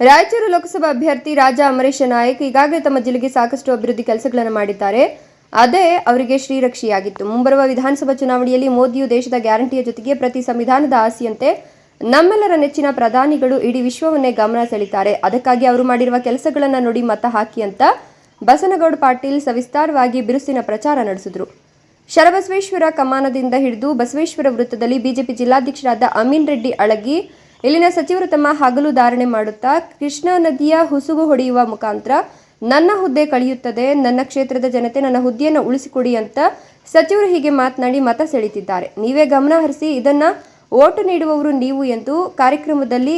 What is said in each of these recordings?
ರಾಯಚೂರು ಲೋಕಸಭಾ ಅಭ್ಯರ್ಥಿ ರಾಜಾ ಅಮರೇಶ ನಾಯಕ್ ಈಗಾಗಲೇ ತಮ್ಮ ಜಿಲ್ಲೆಗೆ ಸಾಕಷ್ಟು ಅಭಿವೃದ್ಧಿ ಕೆಲಸಗಳನ್ನು ಮಾಡಿದ್ದಾರೆ. ಅದೇ ಅವರಿಗೆ ಶ್ರೀರಕ್ಷೆಯಾಗಿತ್ತು. ಮುಂಬರುವ ವಿಧಾನಸಭಾ ಚುನಾವಣೆಯಲ್ಲಿ ಮೋದಿಯು ದೇಶದ ಗ್ಯಾರಂಟಿಯ ಜೊತೆಗೆ ಪ್ರತಿ ಸಂವಿಧಾನದ ಆಸೆಯಂತೆ ನಮ್ಮೆಲ್ಲರ ನೆಚ್ಚಿನ ಪ್ರಧಾನಿಗಳು ಇಡೀ ವಿಶ್ವವನ್ನೇ ಗಮನ ಸೆಳೀತಾರೆ. ಅದಕ್ಕಾಗಿ ಅವರು ಮಾಡಿರುವ ಕೆಲಸಗಳನ್ನು ನೋಡಿ ಮತ ಹಾಕಿ ಅಂತ ಬಸನಗೌಡ ಪಾಟೀಲ್ ಸವಿಸ್ತಾರವಾಗಿ ಬಿರುಸಿನ ಪ್ರಚಾರ ನಡೆಸಿದರು. ಶರಬಸವೇಶ್ವರ ಕಮಾನದಿಂದ ಹಿಡಿದು ಬಸವೇಶ್ವರ ವೃತ್ತದಲ್ಲಿ ಬಿಜೆಪಿ ಜಿಲ್ಲಾಧ್ಯಕ್ಷರಾದ ಅಮೀನ್ ರೆಡ್ಡಿ ಅಳಗಿ ಇಲ್ಲಿನ ಸಚಿವರು ತಮ್ಮ ಹಗಲು ಧಾರಣೆ ಮಾಡುತ್ತಾ, ಕೃಷ್ಣಾ ನದಿಯ ಹುಸುಗು ಹೊಡೆಯುವ ಮುಖಾಂತರ, ನನ್ನ ಹುದ್ದೆ ಕಳೆಯುತ್ತದೆ, ನನ್ನ ಕ್ಷೇತ್ರದ ಜನತೆ ನನ್ನ ಹುದ್ದೆಯನ್ನು ಉಳಿಸಿಕೊಡಿ ಅಂತ ಸಚಿವರು ಹೀಗೆ ಮಾತನಾಡಿ ಮತ ಸೆಳೆತಿದ್ದಾರೆ ನೀವೇ ಗಮನ ಹರಿಸಿ, ಇದನ್ನ ಓಟು ನೀಡುವವರು ನೀವು ಎಂದು ಕಾರ್ಯಕ್ರಮದಲ್ಲಿ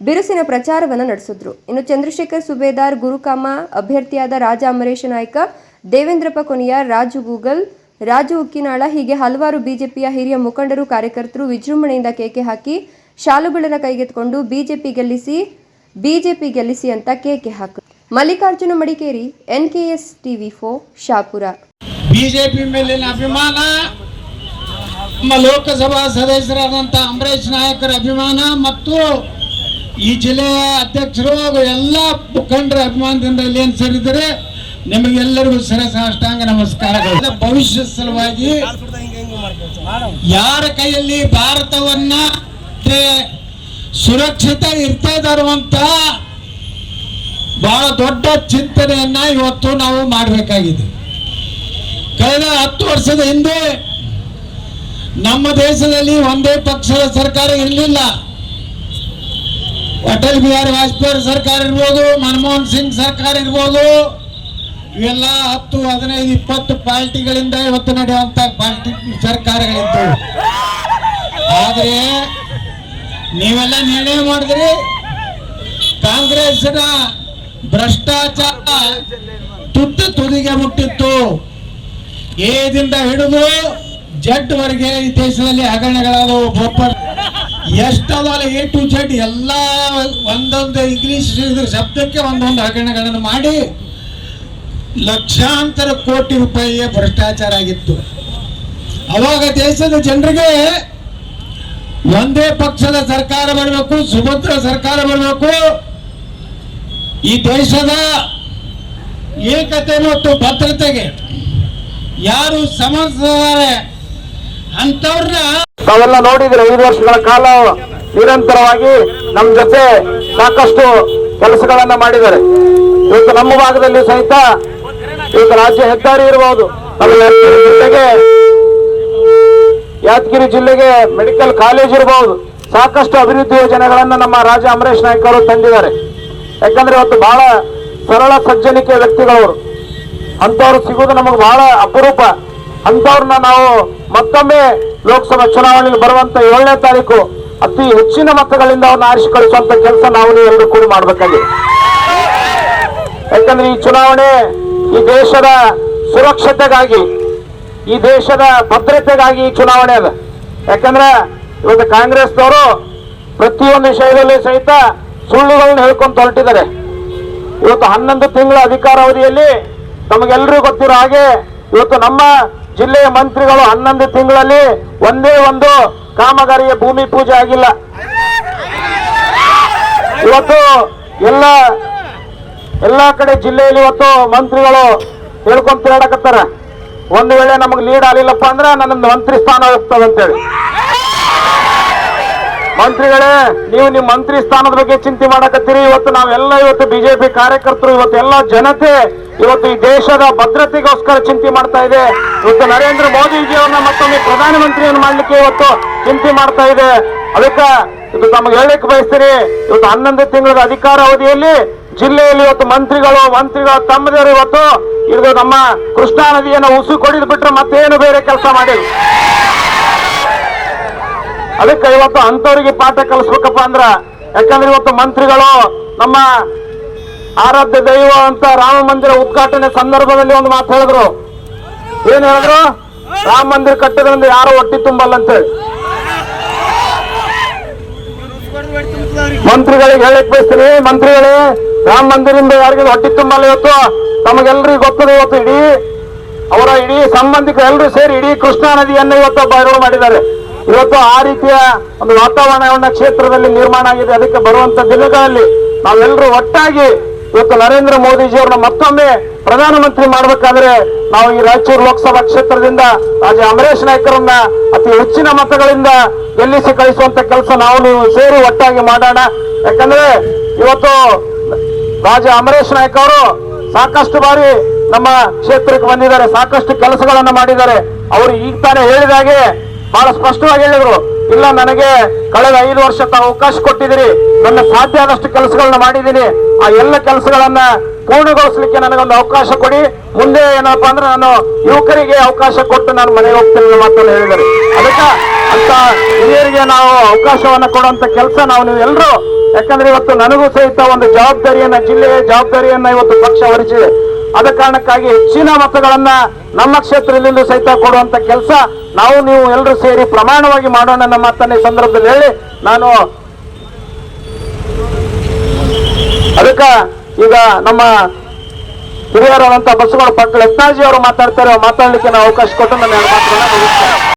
ಬಿರುಸಿನ ಪ್ರಚಾರವನ್ನು ನಡೆಸಿದ್ರು. ಇನ್ನು ಚಂದ್ರಶೇಖರ್ ಸುಬೇದಾರ್, ಗುರುಕಾಮ ಅಭ್ಯರ್ಥಿಯಾದ ರಾಜ ಅಮರೇಶ ನಾಯ್ಕ, ದೇವೇಂದ್ರಪ್ಪ ಕೊನೆಯ, ರಾಜು ಗೂಗಲ್, ರಾಜು ಉಕ್ಕಿನಾಳ ಹೀಗೆ ಹಲವಾರು ಬಿಜೆಪಿಯ ಹಿರಿಯ ಮುಖಂಡರು, ಕಾರ್ಯಕರ್ತರು ವಿಜೃಂಭಣೆಯಿಂದ ಕೇಕೆ ಹಾಕಿ ಶಾಲುಗಳನ್ನು ಕೈಗೆತ್ತಿಕೊಂಡು ಬಿಜೆಪಿ ಗೆಲ್ಲಿಸಿ ಬಿಜೆಪಿ ಗೆಲ್ಲಿಸಿ ಅಂತ ಕೇಕೆ ಹಾಕು Mallikarjuna Madikeri N K S TV ಫೋ ಶಾಪುರ. ಬಿಜೆಪಿ ಮೇಲಿನ ಅಭಿಮಾನ, ನಮ್ಮ ಲೋಕಸಭಾ ಸದಸ್ಯರಾದಂತಹ ಅಂಬರೀಶ್ ನಾಯಕರ ಅಭಿಮಾನ ಮತ್ತು ಈ ಜಿಲ್ಲೆಯ ಅಧ್ಯಕ್ಷರು ಎಲ್ಲ ಮುಖಂಡರ ಅಭಿಮಾನದಿಂದ ಇಲ್ಲಿ ಏನ್ ಸೇರಿದರೆ ನಿಮಗೆಲ್ಲರಿಗೂ ಸರಸಾಷ್ಟಾಂಗ ನಮಸ್ಕಾರಗಳು. ಭವಿಷ್ಯ ಸಲುವಾಗಿ ಯಾರ ಕೈಯಲ್ಲಿ ಭಾರತವನ್ನ ಮತ್ತೆ ಸುರಕ್ಷಿತ ಇರ್ತಾ ಇದಾರುವಂತ ಬಹಳ ದೊಡ್ಡ ಚಿಂತನೆಯನ್ನ ಇವತ್ತು ನಾವು ಮಾಡಬೇಕಾಗಿದೆ. ಕಳೆದ ಹತ್ತು ವರ್ಷದ ಹಿಂದೆ ನಮ್ಮ ದೇಶದಲ್ಲಿ ಒಂದೇ ಪಕ್ಷದ ಸರ್ಕಾರ ಇರಲಿಲ್ಲ. ಅಟಲ್ ಬಿಹಾರಿ ವಾಜಪೇಯಿ ಸರ್ಕಾರ ಇರ್ಬೋದು, ಮನಮೋಹನ್ ಸಿಂಗ್ ಸರ್ಕಾರ ಇರ್ಬೋದು. ಇವೆಲ್ಲ ಹತ್ತು, ಹದಿನೈದು, ಇಪ್ಪತ್ತು ಪಾರ್ಟಿಗಳಿಂದ ಇವತ್ತು ನಡೆಯುವಂತ ಪಾರ್ಟಿ ಸರ್ಕಾರಗಳಿದ್ದವು. ಆದರೆ ನೀವೆಲ್ಲ ನಿರ್ಣಯ ಮಾಡಿದ್ರಿ? ಕಾಂಗ್ರೆಸ್ನ ಭ್ರಷ್ಟಾಚಾರ ತುತ್ತು ತುದಿಗೆ ಮುಟ್ಟಿತ್ತು. ಏದಿಂದ ಹಿಡಿದು ಜಡ್ ವರೆಗೆ ಈ ದೇಶದಲ್ಲಿ ಹಗರಣಗಳಾದವು ಬೊಪ್ಪರ್ ಎಷ್ಟದಲ್ಲ ಎ ಟು ಜಡ್ ಎಲ್ಲ ಒಂದೊಂದು ಇಂಗ್ಲಿಷ್ ಶಬ್ದಕ್ಕೆ ಒಂದೊಂದು ಹಗರಣಗಳನ್ನು ಮಾಡಿ ಲಕ್ಷಾಂತರ ಕೋಟಿ ರೂಪಾಯಿಯ ಭ್ರಷ್ಟಾಚಾರ ಆಗಿತ್ತು. ಅವಾಗ ದೇಶದ ಜನರಿಗೆ ಒಂದೇ ಪಕ್ಷದ ಸರ್ಕಾರ ಬರಬೇಕು ಸುಭದ್ರ ಸರ್ಕಾರ ಬರಬೇಕು ಈ ದೇಶದ ಏಕತೆ ಮತ್ತು ಭದ್ರತೆಗೆ ಯಾರು ಸಮಸ್ಯೆ ಅಂತವ್ರನ್ನ ತಾವೆಲ್ಲ ನೋಡಿದ್ರೆ ಐದು ವರ್ಷಗಳ ಕಾಲ ನಿರಂತರವಾಗಿ ನಮ್ಮ ಜೊತೆ ಸಾಕಷ್ಟು ಕೆಲಸಗಳನ್ನ ಮಾಡಿದ್ದಾರೆ. ಇವತ್ತು ನಮ್ಮ ಭಾಗದಲ್ಲಿ ಸಹಿತ ಇವತ್ತು ರಾಜ್ಯ ಹೆದ್ದಾರಿ ಇರಬಹುದು. ನಮ್ಮ ಜಿಲ್ಲೆಗೆ ಯಾದಗಿರಿ ಜಿಲ್ಲೆಗೆ ಮೆಡಿಕಲ್ ಕಾಲೇಜ್ ಇರಬಹುದು. ಸಾಕಷ್ಟು ಅಭಿವೃದ್ಧಿ ಯೋಜನೆಗಳನ್ನು ನಮ್ಮ ರಾಜ ಅಮರೇಶ್ ನಾಯ್ಕ ಅವರು ತಂದಿದ್ದಾರೆ. ಯಾಕಂದ್ರೆ ಇವತ್ತು ಬಹಳ ಸರಳ ಸಜ್ಜನಿಕೆ ವ್ಯಕ್ತಿಗಳವರು. ಅಂತವ್ರು ಸಿಗುವುದು ನಮಗೆ ಬಹಳ ಅಪರೂಪ. ಅಂತವ್ರನ್ನ ನಾವು ಮತ್ತೊಮ್ಮೆ ಲೋಕಸಭಾ ಚುನಾವಣೆಯಲ್ಲಿ ಬರುವಂತ ಏಳನೇ ತಾರೀಕು ಅತಿ ಹೆಚ್ಚಿನ ಮತಗಳಿಂದ ಅವ್ರನ್ನ ಆರಿಸಿ ಕಳಿಸುವಂತ ಕೆಲಸ ನಾವು ಎರಡು ಕೂಡ ಮಾಡಬೇಕಾಗಿದೆ. ಯಾಕಂದ್ರೆ ಈ ಚುನಾವಣೆ ಈ ದೇಶದ ಸುರಕ್ಷತೆಗಾಗಿ ಈ ದೇಶದ ಭದ್ರತೆಗಾಗಿ ಈ ಚುನಾವಣೆ ಅದ. ಯಾಕಂದ್ರೆ ಇವತ್ತು ಕಾಂಗ್ರೆಸ್ನವರು ಪ್ರತಿಯೊಂದು ವಿಷಯದಲ್ಲಿ ಸಹಿತ ಸುಳ್ಳುಗಳನ್ನ ಹೇಳ್ಕೊಂಡು ಹೊರಟಿದ್ದಾರೆ. ಇವತ್ತು ಹನ್ನೊಂದು ತಿಂಗಳ ಅಧಿಕಾರಾವಧಿಯಲ್ಲಿ ತಮಗೆಲ್ಲರಿಗೂ ಗೊತ್ತಿರೋ ಹಾಗೆ ಇವತ್ತು ನಮ್ಮ ಜಿಲ್ಲೆಯ ಮಂತ್ರಿಗಳು ಹನ್ನೊಂದು ತಿಂಗಳಲ್ಲಿ ಒಂದೇ ಒಂದು ಕಾಮಗಾರಿಯ ಭೂಮಿ ಪೂಜೆ ಆಗಿಲ್ಲ. ಇವತ್ತು ಎಲ್ಲ ಎಲ್ಲ ಕಡೆ ಜಿಲ್ಲೆಯಲ್ಲಿ ಇವತ್ತು ಮಂತ್ರಿಗಳು ಹೇಳ್ಕೊಂತ ತಿರುಗಾಡಕತ್ತಾರ ಒಂದು ವೇಳೆ ನಮಗೆ ಲೀಡ್ ಆಗಲಿಲ್ಲಪ್ಪ ಅಂದ್ರೆ ನನ್ನ ಮಂತ್ರಿ ಸ್ಥಾನ ಹೋಗ್ತದಂತೇಳಿ ಮಂತ್ರಿಗಳೇ, ನೀವು ನಿಮ್ಮ ಮಂತ್ರಿ ಸ್ಥಾನದ ಬಗ್ಗೆ ಚಿಂತೆ ಮಾಡಕತ್ತೀರಿ. ಇವತ್ತು ನಾವೆಲ್ಲ ಇವತ್ತು ಬಿಜೆಪಿ ಕಾರ್ಯಕರ್ತರು, ಇವತ್ತು ಎಲ್ಲ ಜನತೆ ಇವತ್ತು ಈ ದೇಶದ ಭದ್ರತೆಗೋಸ್ಕರ ಚಿಂತೆ ಮಾಡ್ತಾ ಇದೆ. ಇವತ್ತು ನರೇಂದ್ರ ಮೋದಿಜಿಯವರನ್ನ ಮತ್ತೊಮ್ಮೆ ಪ್ರಧಾನಮಂತ್ರಿಯನ್ನು ಮಾಡ್ಲಿಕ್ಕೆ ಇವತ್ತು ಚಿಂತೆ ಮಾಡ್ತಾ ಇದೆ. ಅದಕ್ಕೆ ಇದು ತಮಗೆ ಹೇಳಲಿಕ್ಕೆ ಬಯಸ್ತೀರಿ, ಇವತ್ತು ಹನ್ನೊಂದು ತಿಂಗಳ ಅಧಿಕಾರ ಅವಧಿಯಲ್ಲಿ ಜಿಲ್ಲೆಯಲ್ಲಿ ಇವತ್ತು ಮಂತ್ರಿಗಳು ಮಂತ್ರಿಗಳು ತಮ್ಮದೇ ಇವತ್ತು ಇದು ನಮ್ಮ ಕೃಷ್ಣಾ ನದಿಯನ್ನು ಉಸು ಕೊಡಿದ್ ಬಿಟ್ರೆ ಮತ್ತೇನು ಬೇರೆ ಕೆಲಸ ಮಾಡಿ ಅದಕ್ಕೆ ಇವತ್ತು ಅಂಥವ್ರಿಗೆ ಪಾಠ ಕಲಿಸ್ಬೇಕಪ್ಪ ಅಂದ್ರ, ಯಾಕಂದ್ರೆ ಇವತ್ತು ಮಂತ್ರಿಗಳು ನಮ್ಮ ಆರಾಧ್ಯ ದೈವ ಅಂತ ರಾಮ ಮಂದಿರ ಉದ್ಘಾಟನೆ ಸಂದರ್ಭದಲ್ಲಿ ಒಂದು ಮಾತು ಹೇಳಿದ್ರು. ಏನ್ ಹೇಳಿದ್ರು? ರಾಮ ಮಂದಿರ ಕಟ್ಟದ್ರಿಂದ ಯಾರು ಹೊಟ್ಟಿ ತುಂಬಲ್ಲ ಅಂತೇಳಿ ಮಂತ್ರಿಗಳಿಗೆ ಹೇಳಕ್ ಬಯಸ್ತೀನಿ, ಮಂತ್ರಿಗಳೇ, ರಾಮ ಮಂದಿರದಿಂದ ಯಾರಿಗೂ ಹೊಟ್ಟಿ ತುಂಬಲ್ಲ ಇವತ್ತು. ತಮಗೆಲ್ಲರಿಗೂ ಗೊತ್ತದೆ ಇವತ್ತು ಇಡೀ ಅವರ ಇಡೀ ಸಂಬಂಧಿಕರು ಎಲ್ಲರೂ ಸೇರಿ ಇಡೀ ಕೃಷ್ಣಾ ನದಿಯನ್ನು ಇವತ್ತು ಬಯಲು ಮಾಡಿದ್ದಾರೆ. ಇವತ್ತು ಆ ರೀತಿಯ ಒಂದು ವಾತಾವರಣವನ್ನ ಕ್ಷೇತ್ರದಲ್ಲಿ ನಿರ್ಮಾಣ ಆಗಿದೆ. ಅದಕ್ಕೆ ಬರುವಂತ ದಿನಗಳಲ್ಲಿ ನಾವೆಲ್ಲರೂ ಒಟ್ಟಾಗಿ ಇವತ್ತು ನರೇಂದ್ರ ಮೋದಿಜಿಯವ್ರನ್ನ ಮತ್ತೊಮ್ಮೆ ಪ್ರಧಾನಮಂತ್ರಿ ಮಾಡಬೇಕಾದ್ರೆ ನಾವು ಈ ರಾಯಚೂರು ಲೋಕಸಭಾ ಕ್ಷೇತ್ರದಿಂದ ರಾಜ ಅಮರೇಶ್ ನಾಯ್ಕರನ್ನ ಅತಿ ಹೆಚ್ಚಿನ ಮತಗಳಿಂದ ಗೆಲ್ಲಿಸಿ ಕಳಿಸುವಂತ ಕೆಲಸ ನಾವು ನೀವು ಸೇರಿ ಒಟ್ಟಾಗಿ ಮಾಡೋಣ. ಯಾಕಂದ್ರೆ ಇವತ್ತು ರಾಜ ಅಮರೇಶ್ ನಾಯ್ಕ ಅವರು ಸಾಕಷ್ಟು ಬಾರಿ ನಮ್ಮ ಕ್ಷೇತ್ರಕ್ಕೆ ಬಂದಿದ್ದಾರೆ, ಸಾಕಷ್ಟು ಕೆಲಸಗಳನ್ನು ಮಾಡಿದ್ದಾರೆ. ಅವರು ಈಗ ತಾನೇ ಹೇಳಿದಾಗೆ ಬಹಳ ಸ್ಪಷ್ಟವಾಗಿ ಹೇಳಿದ್ರು, ಇಲ್ಲ ನನಗೆ ಕಳೆದ ಐದು ವರ್ಷ ಅವಕಾಶ ಕೊಟ್ಟಿದ್ದೀರಿ, ನನ್ನ ಸಾಧ್ಯ ಆದಷ್ಟು ಕೆಲಸಗಳನ್ನ ಮಾಡಿದ್ದೀನಿ, ಆ ಎಲ್ಲ ಕೆಲಸಗಳನ್ನ ಪೂರ್ಣಗೊಳಿಸಲಿಕ್ಕೆ ನನಗೊಂದು ಅವಕಾಶ ಕೊಡಿ, ಮುಂದೆ ಏನಪ್ಪಾ ಅಂದ್ರೆ ನಾನು ಯುವಕರಿಗೆ ಅವಕಾಶ ಕೊಟ್ಟು ನಾನು ಮನೆಗೆ ಹೋಗ್ತೀನಿ ಅನ್ನೋ ಮಾತನ್ನು ಹೇಳಿದರು. ಅದಕ್ಕೆ ಅಂತ ಹಿರಿಯರಿಗೆ ನಾವು ಅವಕಾಶವನ್ನ ಕೊಡುವಂತ ಕೆಲಸ ನಾವು ನೀವು ಎಲ್ಲರೂ ಯಾಕಂದ್ರೆ ಇವತ್ತು ನನಗೂ ಸಹಿತ ಒಂದು ಜವಾಬ್ದಾರಿಯನ್ನ, ಜಿಲ್ಲೆಯ ಜವಾಬ್ದಾರಿಯನ್ನ ಇವತ್ತು ಪಕ್ಷ ಹೊರಿಸಿದೆ. ಆದ ಕಾರಣಕ್ಕಾಗಿ ಹೆಚ್ಚಿನ ಮತಗಳನ್ನ ನಮ್ಮ ಕ್ಷೇತ್ರದಲ್ಲೂ ಸಹಿತ ಕೊಡುವಂತ ಕೆಲಸ ನಾವು, ನೀವು ಎಲ್ಲರೂ ಸೇರಿ ಪ್ರಮಾಣವಾಗಿ ಮಾಡೋಣ ನಮ್ಮ ಮಾತನ್ನ ಸಂದರ್ಭದಲ್ಲಿ ಹೇಳಿ ನಾನು ಅದಕ್ಕ ಈಗ ನಮ್ಮ ಹಿರಿಯರಾದಂತಹ ಬಸ್ಗಳ ಪಕ್ಕ ಯತ್ನಾಜಿ ಅವರು ಮಾತಾಡ್ತಾರೆ ಮಾತಾಡ್ಲಿಕ್ಕೆ ನಾವು ಅವಕಾಶ ಕೊಟ್ಟು ನನ್ನ ಮುಗಿಸ್ತೇನೆ.